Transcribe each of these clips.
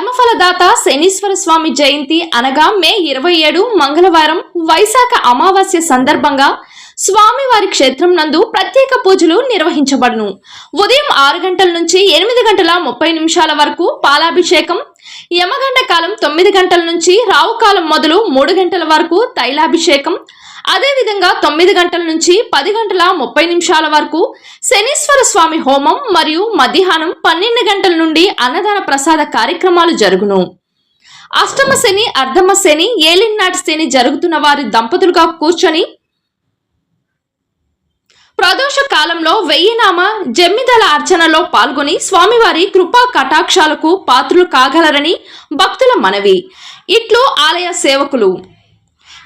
కర్మఫలదాత శనీశ్వర స్వామి జయంతి అనగా మే ఇరవై ఏడు మంగళవారం వైశాఖ అమావాస్య సందర్భంగా స్వామివారి క్షేత్రం నందు ప్రత్యేక పూజలు నిర్వహించబడును. ఉదయం ఆరు గంటల నుంచి ఎనిమిది గంటల ముప్పై నిమిషాల వరకు పాలాభిషేకం యమగంట కాలం తొమ్మిది గంటల నుంచి రావు కాలం మొదలు మూడు గంటల వరకు తైలాభిషేకం అదేవిధంగా తొమ్మిది గంటల నుంచి పది గంటల ముప్పై నిమిషాల వరకు శనీశ్వర స్వామి హోమం మరియు మధ్యాహ్నం పన్నెండు గంటల నుండి అన్నదాన ప్రసాద కార్యక్రమాలు జరుగును. అష్టమ శని అర్ధమ శని ఏలినాటి శని జరుగుతున్న వారి దంపతులుగా కూర్చొని ప్రదోష కాలంలో వెయ్యినామ జమ్మిదల అర్చనలో పాల్గొని స్వామివారి కృపా కటాక్షాలకు పాత్రులు కాగలరని భక్తుల మనవి. ఇట్లు ఆలయ సేవకులు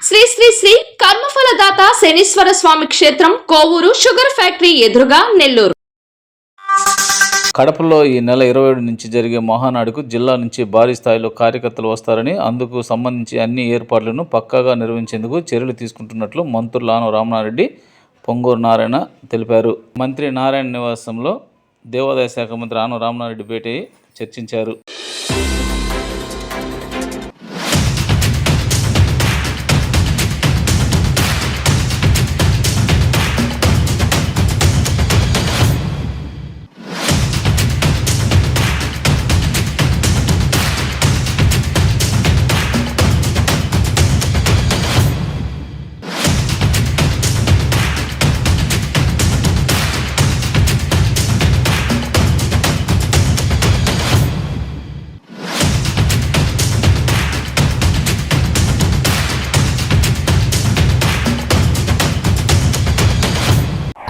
శ్రీ శ్రీ శ్రీ కర్మఫలదాత శనీశ్వర స్వామి క్షేత్రం కోవూరు షుగర్ ఫ్యాక్టరీ ఎదురుగా నెల్లూరు. కడపలో ఈ నెల ఇరవై ఏడు నుంచి జరిగే మహానాడుకు జిల్లా నుంచి భారీ స్థాయిలో కార్యకర్తలు వస్తారని అందుకు సంబంధించి అన్ని ఏర్పాట్లను పక్కాగా నిర్వహించేందుకు చర్యలు తీసుకుంటున్నట్లు మంత్రులు ఆనవ రామనారెడ్డి పొంగూరు నారాయణ తెలిపారు. మంత్రి నారాయణ నివాసంలో దేవాదాయ శాఖ మంత్రి ఆనవ రామనారెడ్డి భేటీ చర్చించారు.